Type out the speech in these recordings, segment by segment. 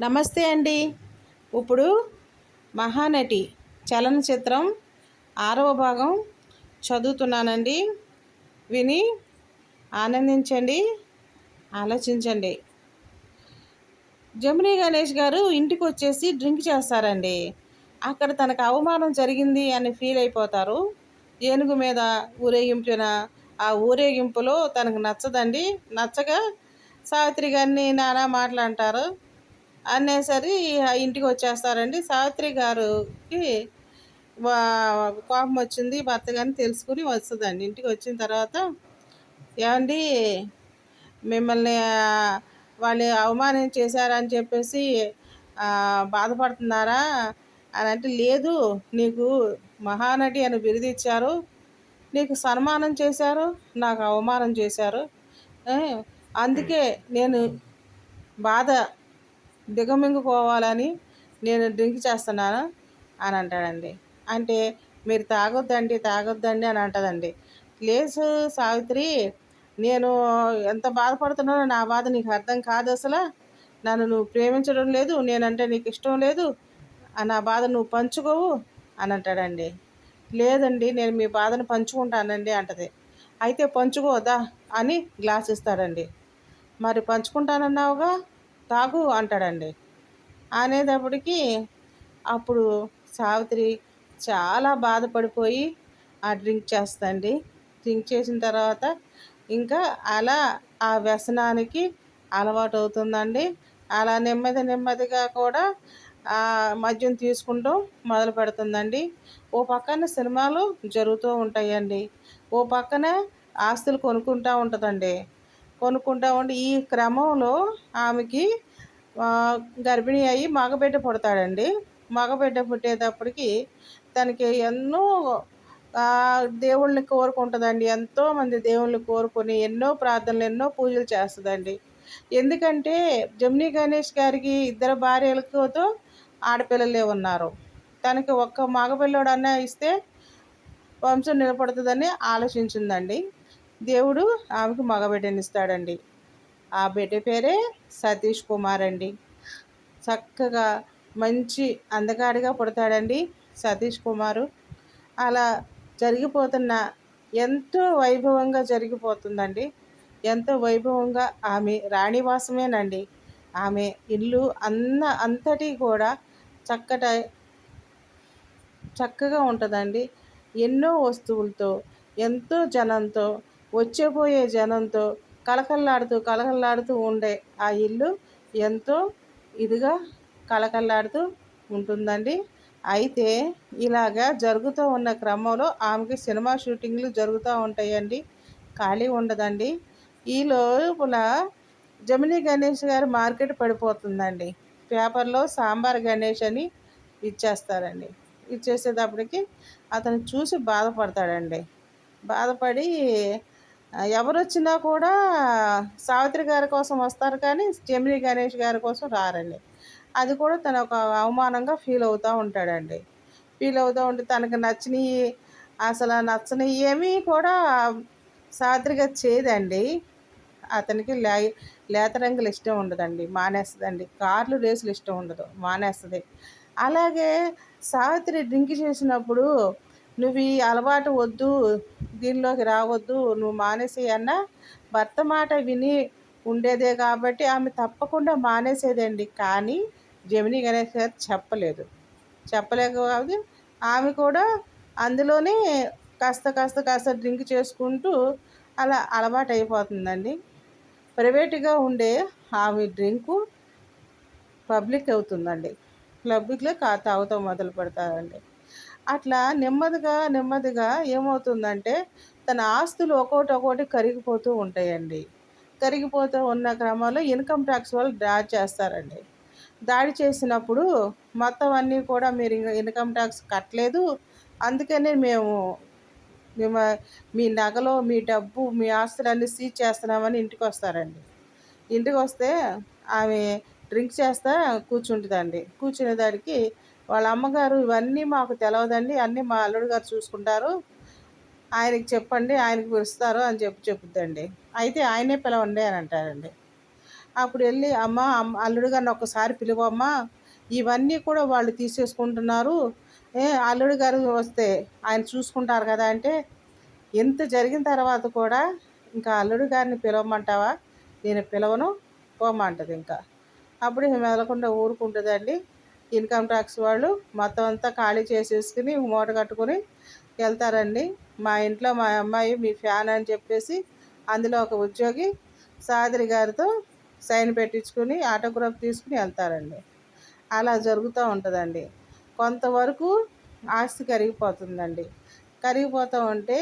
నమస్తే అండి. ఇప్పుడు మహానటి చలనచిత్రం ఆరవ భాగం చదువుతున్నానండి. విని ఆనందించండి ఆలోచించండి. జమునీ గణేష్ గారు ఇంటికి వచ్చేసి డ్రింక్ చేస్తారండి. అక్కడ తనకు అవమానం జరిగింది అని ఫీల్ అయిపోతారు. ఏనుగు మీద ఊరేగింపిన ఆ ఊరేగింపులో తనకు నచ్చదండి. నచ్చగా సావిత్రి గారిని నానా మాటలు అంటారు. అనేసరి ఇంటికి వచ్చేస్తారండి సావిత్రి గారికి కోపం వచ్చింది భర్త గారిని తెలుసుకుని వస్తుందండి. ఇంటికి వచ్చిన తర్వాత ఏమండి మిమ్మల్ని వాళ్ళు అవమానం చేశారని చెప్పేసి బాధపడుతున్నారా? అని అంటే లేదు నీకు మహానటి అని బిరుదిచ్చారు. నీకు సన్మానం చేశారు నాకు అవమానం చేశారు. అందుకే నేను బాధ దిగమింగిపోవాలని నేను డ్రింక్ చేస్తున్నాను అని అంటాడండి. అంటే మీరు తాగొద్దండి తాగొద్దండి అని అంటదండి. లేసు సావిత్రి నేను ఎంత బాధపడుతున్నానో నా బాధ నీకు అర్థం కాదు అసలు. నన్ను నువ్వు ప్రేమించడం లేదు నేనంటే నీకు ఇష్టం లేదు. నా బాధ నువ్వు పంచుకోవు అని అంటాడండి. లేదండి నేను మీ బాధను పంచుకుంటానండి అంటది. అయితే పంచుకోదా అని గ్లాస్ ఇస్తాడండి. మరి పంచుకుంటానన్నావుగా? తాగు అంటాడండి. అనేటప్పటికి అప్పుడు సావిత్రి చాలా బాధపడిపోయి ఆ డ్రింక్ చేస్తండి. డ్రింక్ చేసిన తర్వాత ఇంకా అలా ఆ వ్యసనానికి అలవాటు అవుతుందండి అలా నెమ్మది నెమ్మదిగా కూడా మద్యం తీసుకుంటూ మొదలు పెడుతుందండి. ఓ పక్కన సినిమాలు జరుగుతూ ఉంటాయండి. ఓ పక్కన ఆస్తులు కొనుక్కుంటూ ఉంటుందండి. కొనుక్కుంటా ఉండి ఈ క్రమంలో ఆమెకి గర్భిణీ అయ్యి మగబిడ్డ పుడతాడండి. మగబిడ్డ పుట్టేటప్పటికి తనకి ఎన్నో దేవుళ్ళని కోరుకుంటుందండి. ఎంతోమంది దేవుళ్ళని కోరుకొని ఎన్నో ప్రార్థనలు ఎన్నో పూజలు చేస్తుందండి. ఎందుకంటే జమ్ని గణేష్ గారికి ఇద్దరు భార్యలతో ఆడపిల్లలే ఉన్నారు. తనకి ఒక్క మగపిల్లడన్నా ఇస్తే వంశం నిలబడుతుందని ఆలోచించిందండి. దేవుడు ఆమెకు మగబిడ్డనిస్తాడండి. ఆ బిడ్డ పేరే సతీష్ కుమార్ అండి. చక్కగా మంచి అందగాడిగా పుడతాడండి సతీష్ కుమారు. అలా జరిగిపోతున్న ఎంతో వైభవంగా జరిగిపోతుందండి. ఎంతో వైభవంగా ఆమె రాణివాసమేనండి. ఆమె ఇల్లు అన్న అంతటి కూడా చక్కట చక్కగా ఉంటుందండి. ఎన్నో వస్తువులతో ఎంతో జనంతో వచ్చేపోయే జనంతో కళకళలాడుతూ కళకళలాడుతూ ఉండే ఆ ఇల్లు ఎంతో ఇదిగా కళకళలాడుతూ ఉంటుందండి. అయితే ఇలాగా జరుగుతూ ఉన్న క్రమంలో ఆమెకి సినిమా షూటింగ్లు జరుగుతూ ఉంటాయండి. ఖాళీ ఉండదండి. ఈ లోపల జమినీ గణేష్ గారు మార్కెట్ పడిపోతుందండి. పేపర్లో సాంబార్ గణేష్ అని ఇచ్చేస్తారండి. ఇచ్చేసేటప్పటికి అతను చూసి బాధపడతాడండి. బాధపడి ఎవరు వచ్చినా కూడా సావిత్రి గారి కోసం వస్తారు కానీ జమిని గణేష్ గారి కోసం రారండి. అది కూడా తన ఒక అవమానంగా ఫీల్ అవుతూ ఉంటాడండి. ఫీల్ అవుతూ ఉంటే తనకు నచ్చినవి అసలు నచ్చనివి ఏమీ కూడా సావిత్రిగా చేయదండి అతనికి లే లేత రంగులు ఇష్టం ఉండదండి మానేస్తుందండి. కార్లు రేసులు ఇష్టం ఉండదు మానేస్తుంది. అలాగే సావిత్రి డ్రింక్ చేసినప్పుడు నువ్వు ఈ అలవాటు వద్దు దీనిలోకి రావద్దు నువ్వు మానేసి అన్న భర్త మాట విని ఉండేదే కాబట్టి ఆమె తప్పకుండా మానేసేదండి. కానీ జమిని గణేష్ గారు చెప్పలేదు. చెప్పలేక కాబట్టి ఆమె కూడా అందులోనే కాస్త కాస్త కాస్త డ్రింక్ చేసుకుంటూ అలా అలవాటు అయిపోతుందండి ప్రైవేట్గా ఉండే ఆమె డ్రింకు పబ్లిక్ అవుతుందండి. పబ్లిక్లో కా తాగుతూ మొదలు పెడతారండి. అట్లా నెమ్మదిగా నెమ్మదిగా ఏమవుతుందంటే తన ఆస్తులు ఒక్కొక్కటి ఒక్కోటి కరిగిపోతూ ఉంటాయండి. కరిగిపోతూ ఉన్న క్రమంలో ఇన్కమ్ ట్యాక్స్ వాళ్ళు దాడి చేస్తారండి. దాడి చేసినప్పుడు మొత్తం అన్నీ కూడా మీరు ఇన్కమ్ ట్యాక్స్ కట్టలేదు. అందుకనే మేము మేము మీ నగలో మీ డబ్బు మీ ఆస్తులన్నీ సీజ్ చేస్తున్నామని ఇంటికి వస్తారండి ఇంటికి వస్తే ఆమె డ్రింక్ చేస్తా కూర్చుంటుందండి. కూర్చునేదానికి వాళ్ళ అమ్మగారు ఇవన్నీ మాకు తెలవదండి అన్నీ మా అల్లుడు గారు చూసుకుంటారు. ఆయనకి చెప్పండి ఆయనకి పిలుస్తారు అని చెప్పి చెప్పుద్దండి. అయితే ఆయనే పిలవండి అని అంటారండి. అప్పుడు వెళ్ళి అమ్మ అమ్మ అల్లుడు గారిని ఒక్కసారి పిలువమ్మా. ఇవన్నీ కూడా వాళ్ళు తీసేసుకుంటున్నారు. ఏ అల్లుడు గారు వస్తే ఆయన చూసుకుంటారు కదా అంటే ఎంత జరిగిన తర్వాత కూడా ఇంకా అల్లుడు గారిని పిలవమంటావా? నేను పిలవను పోమంటది ఇంకా. అప్పుడు మెదలకుండా ఊరుకుంటుందండి. ఇన్కమ్ ట్యాక్స్ వాళ్ళు మొత్తం అంతా ఖాళీ చేసేసుకుని మూట కట్టుకుని వెళ్తారండి. మా ఇంట్లో మా అమ్మాయి మీ ఫ్యాన్ అని చెప్పేసి అందులో ఒక ఉద్యోగి సాదరి గారితో సైన్ పెట్టించుకుని ఆటోగ్రాఫ్ తీసుకుని వెళ్తారండి. అలా జరుగుతూ ఉంటుందండి. కొంతవరకు ఆస్తి కరిగిపోతుందండి. కరిగిపోతూ ఉంటే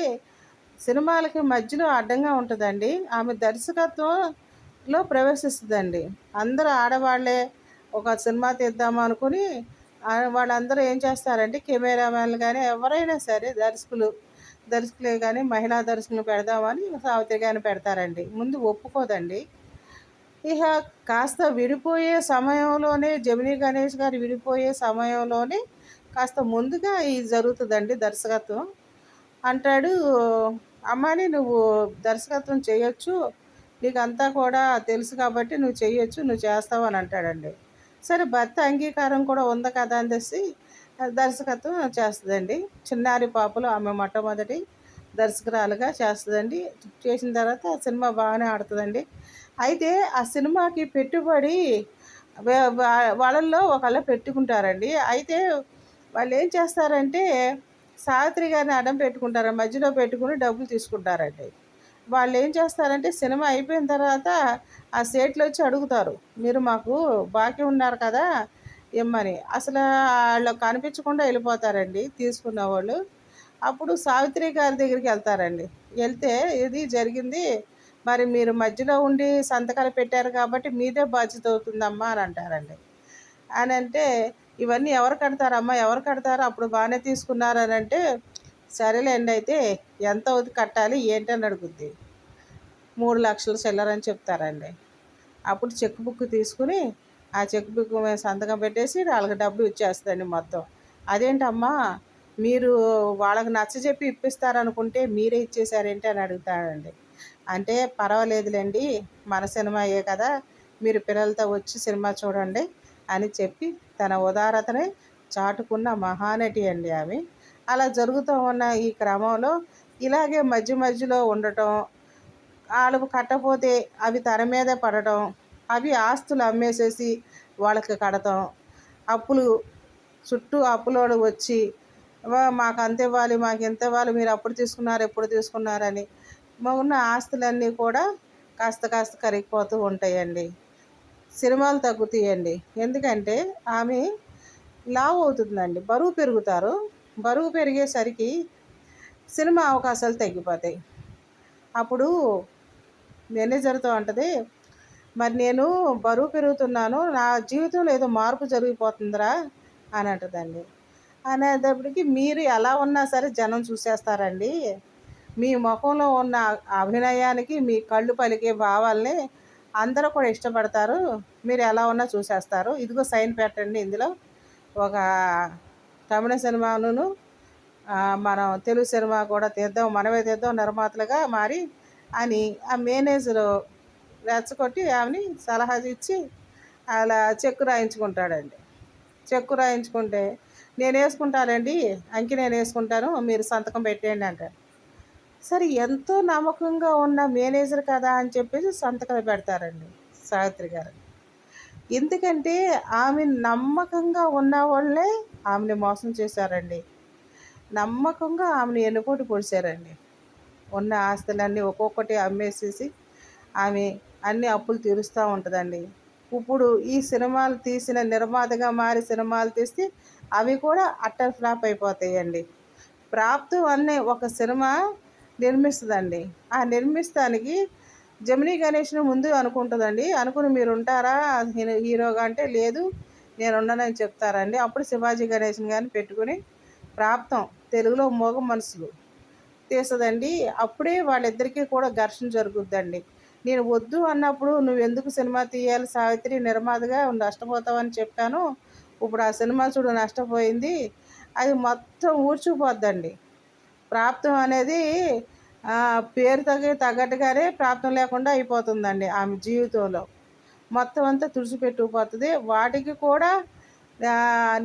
సినిమాలకి మధ్యలో అడ్డంగా ఉంటుందండి. ఆమె దర్శకత్వంలో ప్రవేశిస్తుందండి. అందరూ ఆడవాళ్ళే ఒక సినిమా తీద్దాము అనుకుని వాళ్ళందరూ ఏం చేస్తారంటే కెమెరామెన్లు కానీ ఎవరైనా సరే దర్శకులు దర్శకులే కానీ మహిళా దర్శకులు పెడదామని సావిత్రి గారిని పెడతారండి. ముందు ఒప్పుకోదండి. ఇక కాస్త విడిపోయే సమయంలోనే జమినీ గణేష్ గారు విడిపోయే సమయంలోనే కాస్త ముందుగా ఇది జరుగుతుందండి దర్శకత్వం. అంటాడు అమ్మాని నువ్వు దర్శకత్వం చేయొచ్చు నీకు అంతా కూడా తెలుసు కాబట్టి నువ్వు చేయొచ్చు నువ్వు చేస్తావు అని అంటాడండి. సరే భర్త అంగీకారం కూడా ఉంది కదా అనేసి దర్శకత్వం చేస్తుందండి. చిన్నారి పాపలు ఆమె మొట్టమొదటి దర్శకురాలుగా చేస్తుందండి. చేసిన తర్వాత ఆ సినిమా బాగానే ఆడుతుందండి. అయితే ఆ సినిమాకి పెట్టుబడి వాళ్ళల్లో ఒకళ్ళ పెట్టుకుంటారండి. అయితే వాళ్ళు ఏం చేస్తారంటే సావిత్రి గారిని అడ్డం పెట్టుకుంటారు. మధ్యలో పెట్టుకుని డబ్బులు తీసుకుంటారండి. వాళ్ళు ఏం చేస్తారంటే సినిమా అయిపోయిన తర్వాత ఆ సేట్లు వచ్చి అడుగుతారు మీరు మాకు బాకీ ఉన్నారు కదా ఇమ్మని. అసలు వాళ్ళు కనిపించకుండా వెళ్ళిపోతారండి తీసుకున్న వాళ్ళు. అప్పుడు సావిత్రి గారి దగ్గరికి వెళ్తారండి. వెళ్తే ఇది జరిగింది మరి మీరు మధ్యలో ఉండి సంతకాలు పెట్టారు కాబట్టి మీదే బాధ్యత అవుతుందమ్మా అని అంటారండి. అని అంటే ఇవన్నీ ఎవరు కడతారమ్మా? ఎవరు కడతారు? అప్పుడు బాగానే తీసుకున్నారు అని అంటే సరేలేండి అయితే ఎంత అవుతుంది కట్టాలి ఏంటని అడుగుద్ది. మూడు లక్షలు చెల్లరని చెప్తారండి. అప్పుడు చెక్ బుక్ తీసుకుని ఆ చెక్ బుక్ మేము సంతకం పెట్టేసి వాళ్ళకి డబ్బులు ఇచ్చేస్తుందండి మొత్తం. అదేంటమ్మా మీరు వాళ్ళకి నచ్చ చెప్పి ఇప్పిస్తారనుకుంటే మీరే ఇచ్చేసారేంటి అని అడుగుతాడండి. అంటే పర్వాలేదులేండి మన సినిమాయే కదా మీరు పిల్లలతో వచ్చి సినిమా చూడండి అని చెప్పి తన ఉదారతని చాటుకున్న మహానటి అండి ఆమె. అలా జరుగుతూ ఉన్న ఈ క్రమంలో ఇలాగే మధ్య మధ్యలో ఉండటం వాళ్ళు కట్టపోతే అవి తన మీద పడటం అవి ఆస్తులు అమ్మేసేసి వాళ్ళకి కడతాం. అప్పులు చుట్టూ అప్పులోడు వచ్చి మాకు అంత ఇవ్వాలి మాకు ఎంత ఇవ్వాలి మీరు అప్పుడు తీసుకున్నారు ఎప్పుడు తీసుకున్నారని ఉన్న ఆస్తులన్నీ కూడా కాస్త కాస్త కరిగిపోతూ ఉంటాయండి. సినిమాలు తగ్గుతాయండి. ఎందుకంటే ఆమె లావు అవుతుందండి. బరువు పెరుగుతారు. బరువు పెరిగేసరికి సినిమా అవకాశాలు తగ్గిపోతాయి. అప్పుడు మేనేజర్తో అంటది మరి నేను బరువు పెరుగుతున్నాను నా జీవితంలో ఏదో మార్పు జరిగిపోతుందిరా అని అంటుందండి. అనేటప్పటికి మీరు ఎలా ఉన్నా సరే జనం చూసేస్తారండి. మీ ముఖంలో ఉన్న అభినయానికి మీ కళ్ళు పలికే భావాల్ని అందరూ కూడా ఇష్టపడతారు. మీరు ఎలా ఉన్నా చూసేస్తారు. ఇదిగో సైన్ పెట్టండి ఇందులో. ఒక తమిళ సినిమాను మనం తెలుగు సినిమా కూడా తీద్దాం మనమే తీద్దాం నిర్మాతలుగా మారి అని ఆ మేనేజరు రెచ్చగొట్టి ఆమెని సలహా ఇచ్చి అలా చెక్కు రాయించుకుంటాడండి. చెక్కు రాయించుకుంటే నేను వేసుకుంటానండి అంకి నేను వేసుకుంటాను మీరు సంతకం పెట్టేయండి అంటాడు. సరే ఎంతో నమ్మకంగా ఉన్న మేనేజర్ కదా అని చెప్పేసి సంతకాలు పెడతారండి సావిత్రి గారు. ఎందుకంటే ఆమె నమ్మకంగా ఉన్న వాళ్ళే ఆమెని మోసం చేశారండి. నమ్మకంగా ఆమెను ఎన్నుకోటి పొడిచారండి. ఉన్న ఆస్తులన్నీ ఒక్కొక్కటి అమ్మేసేసి ఆమె అన్ని అప్పులు తీరుస్తూ ఉంటుందండి. ఇప్పుడు ఈ సినిమాలు తీసిన నిర్మాతగా మారి సినిమాలు తీస్తే అవి కూడా అట్టర్ ఫ్లాప్ అయిపోతాయండి. ప్రాప్తం అనే ఒక సినిమా నిర్మిస్తుందండి. ఆ నిర్మిస్తానికి జమినీ గణేష్ను ముందు అనుకుంటుందండి. అనుకుని మీరు ఉంటారా హీరోగా అంటే లేదు. నేను ఉండనని చెప్తారండి. అప్పుడు శివాజీ గణేష్ని కానీ పెట్టుకుని ప్రాప్తం. తెలుగులో మోగ మనసులు. తీస్తుందండి. అప్పుడే వాళ్ళిద్దరికీ కూడా ఘర్షణ జరుగుద్దండి. నేను వద్దు అన్నప్పుడు నువ్వు ఎందుకు సినిమా తీయాలి సావిత్రి? నిర్మాతగా నష్టపోతావని చెప్పాను. ఇప్పుడు ఆ సినిమా చూడు నష్టపోయింది. అది మొత్తం ఊడ్చుకుపోద్దండి ప్రాప్తం అనేది పేరు తగ్గ తగ్గట్టుగానే ప్రాప్తం లేకుండా అయిపోతుందండి ఆమె జీవితంలో. మొత్తం అంతా తుడిచిపెట్టుకుపోతుంది వాటికి కూడా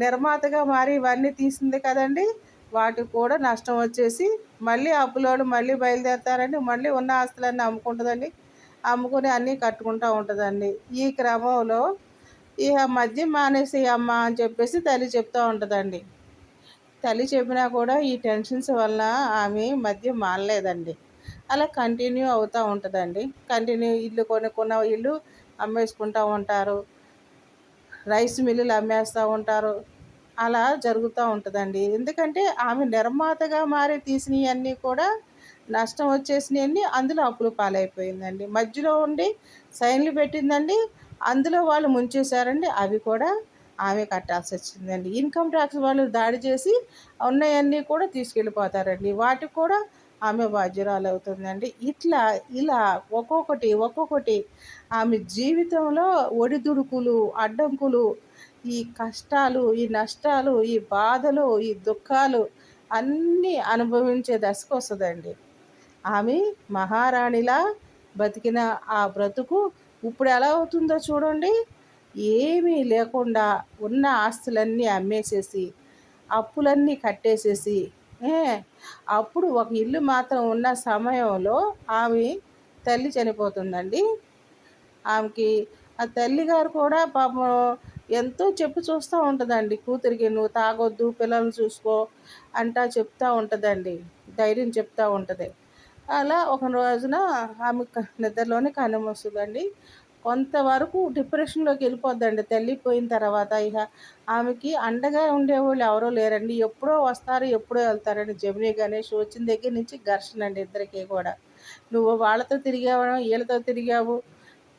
నిర్మాతగా మారి ఇవన్నీ తీసింది కదండి. వాటికి కూడా నష్టం వచ్చేసి మళ్ళీ అప్పులోడు మళ్ళీ బయలుదేరతారండి. మళ్ళీ ఉన్న ఆస్తులన్నీ అమ్ముకుంటుందండి. అమ్ముకుని అన్నీ కట్టుకుంటూ ఉంటుందండి. ఈ క్రమంలో ఇక మధ్య మానేసి అమ్మ అని చెప్పేసి తల్లి చెప్తూ ఉంటుందండి. తల్లి చెప్పినా కూడా ఈ టెన్షన్స్ వల్ల ఆమె మధ్య మానలేదండి. అలా కంటిన్యూ అవుతూ ఉంటుందండి. కంటిన్యూ ఇల్లు కొనుక్కున్న ఇల్లు అమ్మేసుకుంటూ ఉంటారు. రైస్ మిల్లులు అమ్మేస్తూ ఉంటారు. అలా జరుగుతూ ఉంటుందండి. ఎందుకంటే ఆమె నిర్మాతగా మారి తీసినవన్నీ కూడా నష్టం వచ్చేసినవన్నీ అందులో అప్పులు పాలైపోయిందండి. మధ్యలో ఉండి సైన్లు పెట్టిందండి. అందులో వాళ్ళు ముంచేశారండి. అవి కూడా ఆమె కట్టాల్సి వచ్చిందండి. ఇన్కమ్ ట్యాక్స్ వాళ్ళు దాడి చేసి ఉన్నవన్నీ కూడా తీసుకెళ్ళిపోతారండి. వాటికి కూడా ఆమె బాధ్యురాలు అవుతుందండి ఇట్లా ఇలా ఒక్కొక్కటి ఒక్కొక్కటి ఆమె జీవితంలో ఒడిదుడుకులు అడ్డంకులు ఈ కష్టాలు ఈ నష్టాలు ఈ బాధలు ఈ దుఃఖాలు అన్నీ అనుభవించే దశకు వస్తుందండి. ఆమె మహారాణిలా బతికిన ఆ బ్రతుకు ఇప్పుడు ఎలా అవుతుందో చూడండి. ఏమీ లేకుండా ఉన్న ఆస్తులన్నీ అమ్మేసేసి అప్పులన్నీ కట్టేసేసి అప్పుడు ఒక ఇల్లు మాత్రం ఉన్న సమయంలో ఆమె తల్లి చనిపోతుందండి. ఆమెకి ఆ తల్లిగారు కూడా పాపం ఎంతో చెప్పి చూస్తూ ఉంటుందండి. కూతురికి నువ్వు తాగొద్దు పిల్లల్ని చూసుకో అంటా చెప్తూ ఉంటుందండి. ధైర్యం చెప్తూ ఉంటుంది. అలా ఒక రోజున ఆమె నిద్రలోనే కన్నుమూస్తుందండి కొంతవరకు డిప్రెషన్లోకి వెళ్ళిపోద్దండి. తల్లి పోయిన తర్వాత ఇక ఆమెకి అండగా ఉండేవాళ్ళు ఎవరో లేరండి. ఎప్పుడో వస్తారు ఎప్పుడో వెళ్తారండి. జమినీ గణేష్ వచ్చిన దగ్గర నుంచి ఘర్షణ అండి ఇద్దరికి కూడా. నువ్వు వాళ్ళతో తిరిగావు వీళ్ళతో తిరిగావు?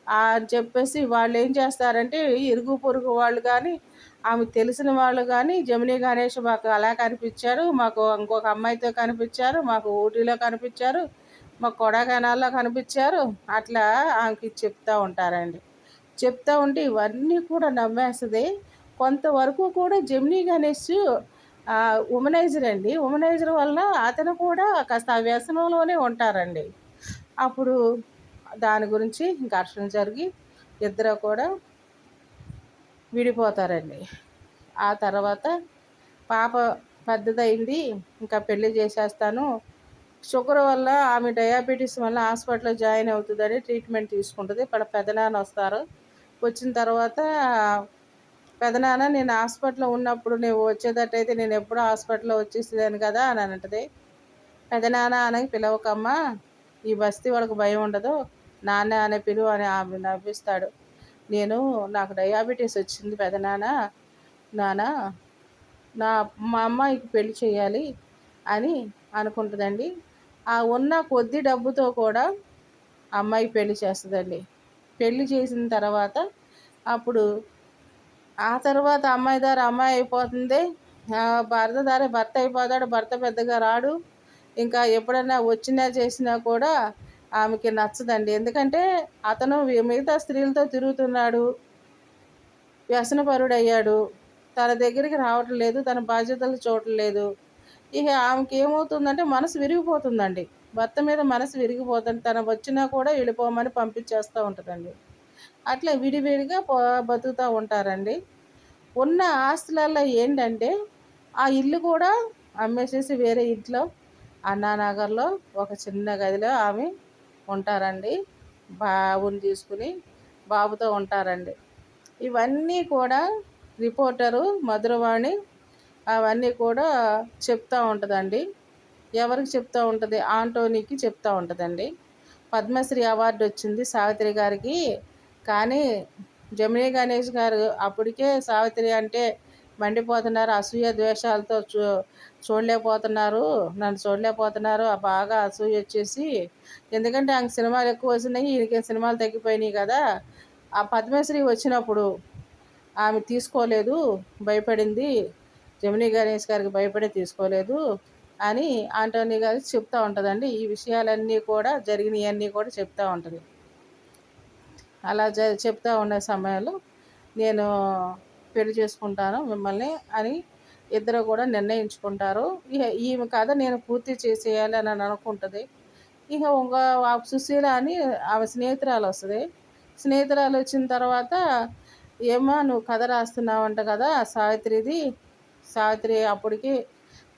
అని చెప్పేసి వాళ్ళు ఏం చేస్తారంటే ఇరుగు పొరుగు వాళ్ళు కానీ ఆమె తెలిసిన వాళ్ళు కానీ జమినీ గణేష్ మాకు అలా కనిపించారు మాకు ఇంకొక అమ్మాయితో కనిపించారు మాకు ఊటీలో కనిపించారు. మాకు కొడగనాల్లో కనిపించారు. అట్లా ఆమెకి చెప్తూ ఉంటారండి. చెప్తూ ఉంటే ఇవన్నీ కూడా నమ్మేస్తుంది. కొంతవరకు కూడా జమినీ గణేష్ ఉమనైజర్ అండి. ఉమనైజర్ వల్ల అతను కూడా కాస్త ఆ వ్యసనంలోనే ఉంటారండి. అప్పుడు దాని గురించి ఘర్షణ జరిగి ఇద్దరు కూడా విడిపోతారండి. ఆ తర్వాత పాప పెద్దదైంది. ఇంకా పెళ్ళి చేసేస్తాను. షుగర్ వల్ల ఆమె డయాబెటీస్ వల్ల హాస్పిటల్లో జాయిన్ అవుతుందని ట్రీట్మెంట్ తీసుకుంటుంది. ఇక్కడ పెదనాన్న వస్తారు. వచ్చిన తర్వాత పెదనాన్న నేను హాస్పిటల్లో ఉన్నప్పుడు నువ్వు వచ్చేటట్టయితే నేను ఎప్పుడూ హాస్పిటల్లో వచ్చేసేదాన్ని కదా అని అంటది. పెదనాన్న అని పిలవకమ్మా ఈ బస్తీ వాళ్ళకు భయం ఉండదు. నాన్న అనే పిలువ అని ఆమె నవ్విస్తాడు. నేను నాకు డయాబెటీస్ వచ్చింది పెదనాన్న. నాన్న నా మా అమ్మాయికి పెళ్ళి చేయాలి అని అనుకుంటుందండి. ఆ ఉన్న కొద్ది డబ్బుతో కూడా అమ్మాయి పెళ్ళి చేస్తుందండి. పెళ్ళి చేసిన తర్వాత అప్పుడు ఆ తర్వాత అమ్మాయి దారి అమ్మాయి అయిపోతుంది. భర్త దారి భర్త అయిపోతాడు భర్త పెద్దగా రాడు. ఇంకా ఎప్పుడైనా వచ్చినా చేసినా కూడా ఆమెకి నచ్చదండి. ఎందుకంటే అతను మిగతా స్త్రీలతో తిరుగుతున్నాడు వ్యసనపరుడయ్యాడు. తన దగ్గరికి రావటం లేదు తన బాధ్యతలు చూడటం లేదు ఇక ఆమెకి ఏమవుతుందంటే మనసు విరిగిపోతుందండి. భర్త మీద మనసు విరిగిపోతుంది. తన వచ్చినా కూడా వెళ్ళిపోమని పంపించేస్తూ ఉంటుందండి. అట్లా విడివిడిగా పో బతుకుతూ ఉంటారండి. ఉన్న ఆస్తులల్లో ఏంటంటే ఆ ఇల్లు కూడా అమ్మేసేసి వేరే ఇంట్లో అన్నానగర్లో ఒక చిన్న గదిలో ఆమె ఉంటారండి. బాబుని తీసుకుని బాబుతో ఉంటారండి. ఇవన్నీ కూడా రిపోర్టరు మధురవాణి అవన్నీ కూడా చెప్తూ ఉంటుందండి. ఎవరికి చెప్తూ ఉంటుంది? ఆంటోనీకి చెప్తూ ఉంటుందండి. పద్మశ్రీ అవార్డు వచ్చింది సావిత్రి గారికి. కానీ జమినీ గణేష్ గారు అప్పటికే సావిత్రి అంటే మండిపోతున్నారు అసూయ ద్వేషాలతో చూ చూడలేకపోతున్నారు నన్ను చూడలేకపోతున్నారు బాగా అసూయ వచ్చేసి. ఎందుకంటే ఆమె సినిమాలు ఎక్కువ వచ్చినాయి ఈయనకి సినిమాలు తగ్గిపోయినాయి కదా. ఆ పద్మశ్రీ వచ్చినప్పుడు ఆమె తీసుకోలేదు భయపడింది. జమినీ గణేష్ గారికి భయపడి తీసుకోలేదు అని ఆంటోనీ గారు చెప్తూ ఉంటుందండి. ఈ విషయాలన్నీ కూడా జరిగినవన్నీ కూడా చెప్తూ ఉంటుంది. అలా జ చెప్తూ ఉండే సమయంలో నేను పెళ్ళి చేసుకుంటాను మిమ్మల్ని అని ఇద్దరు కూడా నిర్ణయించుకుంటారు. ఇక ఈమె కథ నేను పూర్తి చేసేయాలి అని అనుకుంటుంది. ఇక ఒక సుశీల అని ఆమె స్నేహితురాలు వస్తుంది. స్నేహితురాలు వచ్చిన తర్వాత ఏమో నువ్వు కథ రాస్తున్నావంట కదా సావిత్రిది సావిత్రి అప్పటికి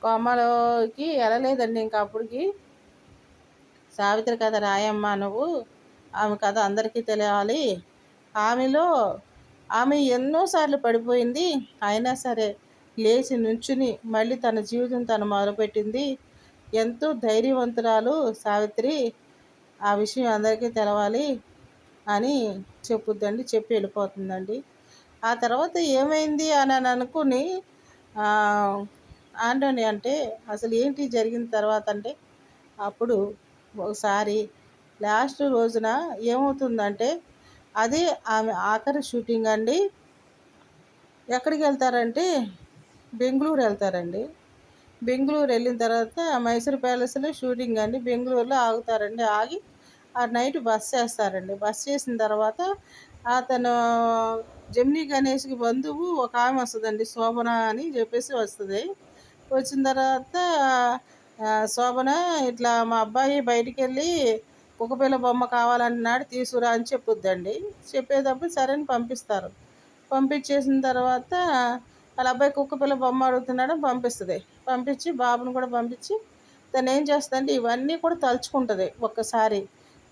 కోమలోకి వెళ్ళలేదండి. ఇంకా అప్పటికి సావిత్రి కథ రాయమ్మా నువ్వు. ఆమె కథ అందరికీ తెలియాలి. ఆమెలో ఆమె ఎన్నోసార్లు పడిపోయింది. అయినా సరే లేచి నుంచుని మళ్ళీ తన జీవితం తను మొదలుపెట్టింది. ఎంతో ధైర్యవంతురాలు సావిత్రి. ఆ విషయం అందరికీ తెలవాలి అని చెప్పుద్దండి చెప్పి వెళ్ళిపోతుందండి. ఆ తర్వాత ఏమైంది అని అని అనుకుని ఆండోని అంటే అసలు ఏంటి జరిగిన తర్వాత అంటే అప్పుడు ఒకసారి లాస్ట్ రోజున ఏమవుతుందంటే అది ఆమె ఆఖరి షూటింగ్ అండి. ఎక్కడికి వెళ్తారంటే బెంగళూరు వెళ్తారండి. బెంగళూరు వెళ్ళిన తర్వాత మైసూర్ ప్యాలెస్లో షూటింగ్ అండి. బెంగళూరులో ఆగుతారండి. ఆగి ఆ నైట్ బస్ చేస్తారండి బస్ చేసిన తర్వాత అతను జమినీ గణేష్కి బంధువు ఒక ఆమె వస్తుందండి శోభన అని చెప్పేసి వస్తుంది. వచ్చిన తర్వాత శోభన ఇట్లా మా అబ్బాయి బయటికి వెళ్ళి కుక్కపిల్ల బొమ్మ కావాలంటున్నాడు తీసుకురా అని చెప్పుద్దండి. చెప్పేటప్పుడు సరే అని పంపిస్తారు. పంపించేసిన తర్వాత వాళ్ళ అబ్బాయి కుక్కపిల్ల బొమ్మ అడుగుతున్నాడు పంపిస్తుంది. పంపించి బాబుని కూడా పంపించి తను ఏం చేస్తుందంటే ఇవన్నీ కూడా తలుచుకుంటుంది ఒక్కసారి.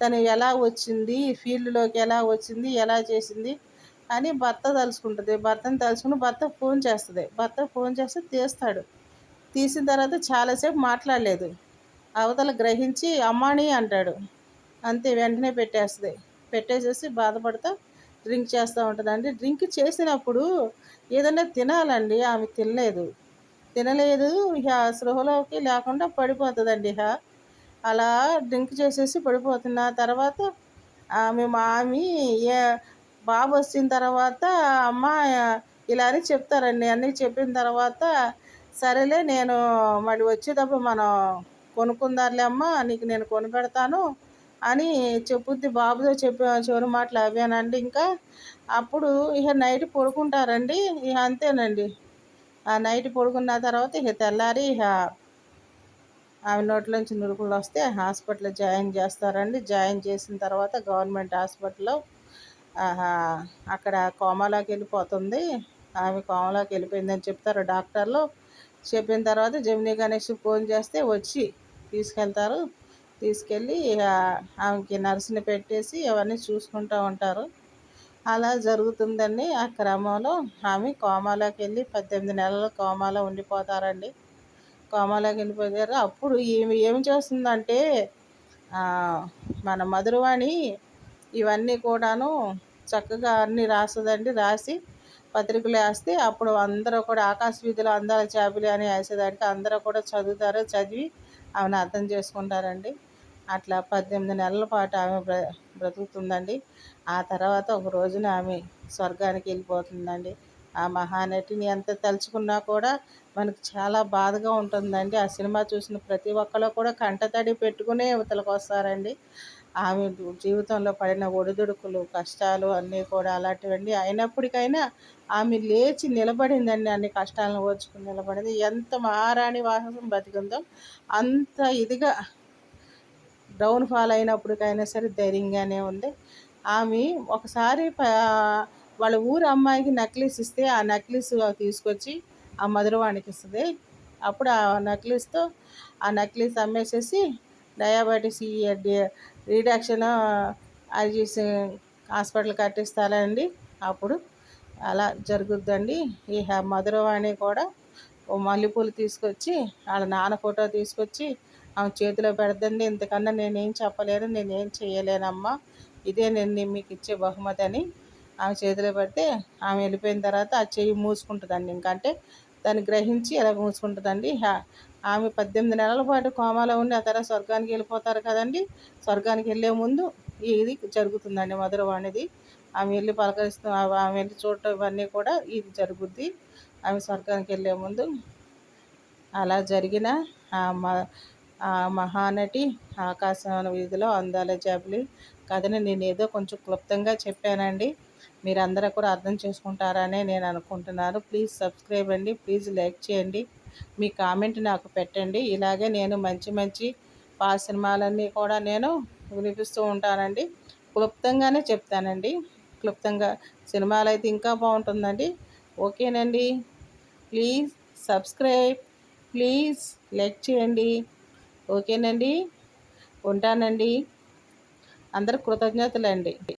తను ఎలా వచ్చింది ఫీల్డ్లోకి ఎలా వచ్చింది ఎలా చేసింది అని భర్త తలుచుకుంటుంది. భర్తను తలుచుకుని భర్త ఫోన్ చేస్తుంది. భర్త ఫోన్ చేస్తే తీస్తాడు. తీసిన తర్వాత చాలాసేపు మాట్లాడలేదు. అవతల గ్రహించి అమ్మాని అంటాడు. అంతే వెంటనే పెట్టేస్తుంది. పెట్టేసేసి బాధపడతా డ్రింక్ చేస్తూ ఉంటుందండి డ్రింక్ చేసినప్పుడు ఏదైనా తినాలండి. ఆమె తినలేదు. తినలేదు. ఇక స్పృహలోకి లేకుండా పడిపోతుందండి ఇహ. అలా డ్రింక్ చేసేసి పడిపోతున్న. తర్వాత ఆమె మామి బాబు వచ్చిన తర్వాత అమ్మ ఇలా అని చెప్తారండి. అన్నీ చెప్పిన తర్వాత సరేలే నేను మళ్ళీ వచ్చేటప్పుడు మనం కొనుక్కుందారులే అమ్మ నీకు నేను కొని పెడతాను అని చెప్పుద్ది. బాబుతో చెప్పే చివరి మాటలు అవేనండి ఇంకా. అప్పుడు ఇక నైట్ పడుకుంటారండి. ఇక అంతేనండి. ఆ నైట్ పడుకున్న తర్వాత ఇక తెల్లారి ఇక ఆమె నోట్లోంచి నురుకులు వస్తే హాస్పిటల్లో జాయిన్ చేస్తారండి. జాయిన్ చేసిన తర్వాత గవర్నమెంట్ హాస్పిటల్లో అక్కడ కోమాలోకి వెళ్ళిపోతుంది. ఆమె కోమలోకి వెళ్ళిపోయిందని చెప్తారు డాక్టర్లు. చెప్పిన తర్వాత జమినీ గణేష్ ఫోన్ చేస్తే వచ్చి తీసుకెళ్తారు. తీసుకెళ్ళి ఆమెకి నర్సుని పెట్టేసి అవన్నీ చూసుకుంటూ ఉంటారు. అలా జరుగుతుందండి ఆ క్రమంలో. ఆమె కోమాలోకి వెళ్ళి పద్దెనిమిది నెలలు కోమాలో ఉండిపోతారండి. కోమాలోకి వెళ్ళిపోయారు. అప్పుడు ఈమె ఏం చేస్తుందంటే మన మధురవాణి ఇవన్నీ కూడాను చక్కగా అన్ని రాస్తుందండి. రాసి పత్రికలు వేస్తే అప్పుడు అందరూ కూడా ఆకాశ వీధిలో అందాల చేపలు అని వేసేదానికి అందరూ కూడా చదువుతారు చదివి ఆమెను అర్థం చేసుకుంటారండి. అట్లా పద్దెనిమిది నెలల పాటు ఆమె బ్ర బ్రతుకుతుందండి. ఆ తర్వాత ఒక రోజున ఆమె స్వర్గానికి వెళ్ళిపోతుందండి. ఆ మహానటిని ఎంత తలుచుకున్నా కూడా మనకు చాలా బాధగా ఉంటుందండి. ఆ సినిమా చూసిన ప్రతి ఒక్కరు కూడా కంటతడి పెట్టుకునే ఇవతలకు వస్తారండి ఆమె జీవితంలో పడిన ఒడిదుడుకులు కష్టాలు అన్నీ కూడా అలాంటివండి. అయినప్పటికైనా ఆమె లేచి నిలబడిందండి. అన్ని కష్టాలను ఓర్చుకుని నిలబడింది. ఎంత మహారాణి వాసం బతికిందో అంత ఇదిగా డౌన్ ఫాల్ అయినప్పటికైనా సరే ధైర్యంగానే ఉంది. ఆమె ఒకసారి వాళ్ళ ఊరు అమ్మాయికి నక్లీస్ ఇస్తే ఆ నక్లీస్ తీసుకొచ్చి ఆ మధురవాణికి ఇస్తుంది. అప్పుడు ఆ నక్లీస్తో ఆ నక్లీస్ అమ్మేసేసి డయాబెటీస్ రీడాక్షన్ అది హాస్పిటల్ కట్టిస్తారండి. అప్పుడు అలా జరుగుద్దండి. ఈ మధురవాణి కూడా ఓ మల్లెపూలు తీసుకొచ్చి వాళ్ళ నాన్న ఫోటో తీసుకొచ్చి ఆమె చేతిలో పెడదండి ఇంతకన్నా నేనేం చెప్పలేను నేనేం చేయలేనమ్మా. ఇదే నేను మీకు ఇచ్చే బహుమతి అని ఆమె చేతిలో పెడితే ఆమె వెళ్ళిపోయిన తర్వాత ఆ చెయ్యి మూసుకుంటుందండి. ఇంకంటే దాన్ని గ్రహించి ఎలా మూసుకుంటుందండి ఆమె పద్దెనిమిది నెలల పాటు కోమాలో ఉండి ఆ తర్వాత స్వర్గానికి వెళ్ళిపోతారు కదండి. స్వర్గానికి వెళ్ళే ముందు ఇది జరుగుతుందండి? మధురవాణిది ఆమె వెళ్ళి పలకరిస్తూ ఆమె వెళ్ళి చూడటం ఇవన్నీ కూడా ఇది జరుగుద్ది. ఆమె స్వర్గానికి వెళ్ళే ముందు అలా జరిగిన ఆ మహానటి ఆకాశవాణి వీధిలో అందాల జాబిలి కథని నేను ఏదో కొంచెం క్లుప్తంగా చెప్పానండి. మీరు అందరూ కూడా అర్థం చేసుకుంటారనే నేను అనుకుంటున్నాను. ప్లీజ్ సబ్స్క్రైబ్ అండి ప్లీజ్ లైక్ చేయండి మీ కామెంట్ నాకు పెట్టండి. ఇలాగే నేను మంచి మంచి పా సినిమాలన్నీ కూడా నేను వినిపిస్తూ ఉంటానండి. క్లుప్తంగానే చెప్తానండి. క్లుప్తంగా సినిమాలు అయితే ఇంకా బాగుంటుందండి. ఓకేనండి. ప్లీజ్ సబ్స్క్రైబ్ ప్లీజ్ లైక్ చేయండి. ఓకేనండి. ఉంటానండి. అందరు కృతజ్ఞతలండి.